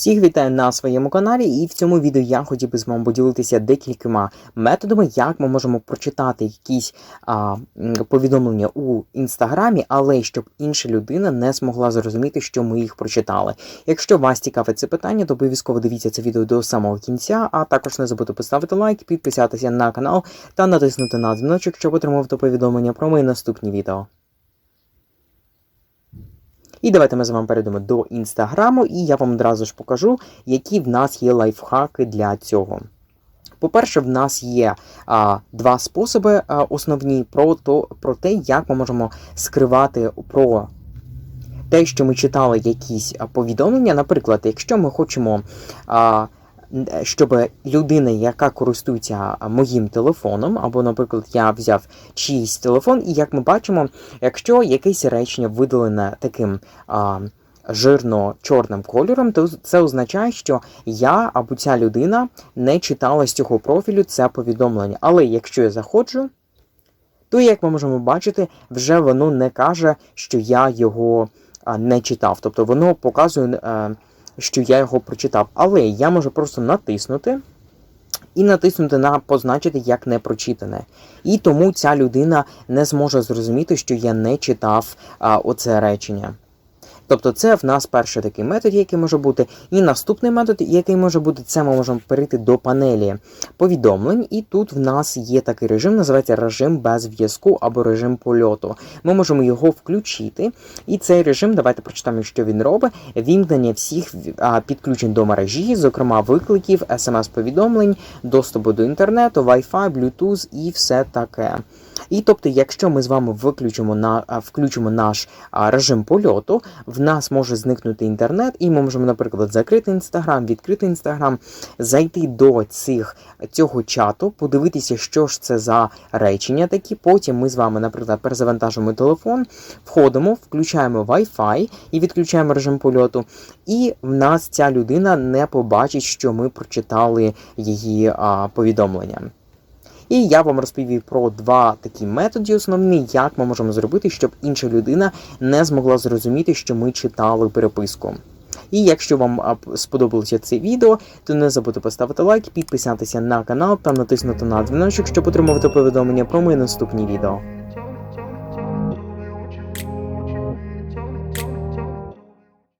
Всіх вітаю на своєму каналі, і в цьому відео я хотів би з вами поділитися декількома методами, як ми можемо прочитати якісь а, повідомлення у інстаграмі, але щоб інша людина не змогла зрозуміти, що ми їх прочитали. Якщо вас цікавить це питання, то обов'язково дивіться це відео до самого кінця, а також не забудьте поставити лайк, підписатися на канал та натиснути на дзвіночок, щоб отримувати повідомлення про мої наступні відео. І давайте ми з вами перейдемо до інстаграму, і я вам одразу ж покажу, які в нас є лайфхаки для цього. По-перше, в нас є а, два способи а, основні про, то, про те, як ми можемо скривати про те, що ми читали якісь повідомлення. Наприклад, якщо ми хочемо. А, щоб людина, яка користується моїм телефоном, або, наприклад, я взяв чийсь телефон, і як ми бачимо, якщо якесь речення видалене таким а, жирно-чорним кольором, то це означає, що я або ця людина не читала з цього профілю це повідомлення. Але якщо я заходжу, то, як ми можемо бачити, вже воно не каже, що я його не читав. Тобто воно показує, е, що я його прочитав. Але я можу просто натиснути. І натиснути на позначити як не прочитане. І тому ця людина не зможе зрозуміти, що я не читав а, оце речення. Тобто це в нас перший такий метод, який може бути. І наступний метод, який може бути, це ми можемо перейти до панелі повідомлень. І тут в нас є такий режим, називається режим без зв'язку або режим польоту. Ми можемо його включити. І цей режим, давайте прочитаємо, що він робить. Вімкнення всіх підключень до мережі, зокрема викликів, смс-повідомлень, доступу до інтернету, Wi-Fi, Bluetooth і все таке. І тобто, якщо ми з вами виключимо на включимо наш режим польоту, в нас може зникнути інтернет, і ми можемо, наприклад, закрити інстаграм, відкрити інстаграм, зайти до цих цього чату, подивитися, що ж це за речення такі. Потім ми з вами, наприклад, перезавантажуємо телефон, входимо, включаємо Wi-Fi і відключаємо режим польоту. І в нас ця людина не побачить, що ми прочитали її а, повідомлення. І я вам розповів про два такі методи основні, як ми можемо зробити, щоб інша людина не змогла зрозуміти, що ми читали переписку. І якщо вам сподобалося це відео, то не забудьте поставити лайк, підписатися на канал та натиснути на дзвіночок, щоб отримувати повідомлення про мої наступні відео.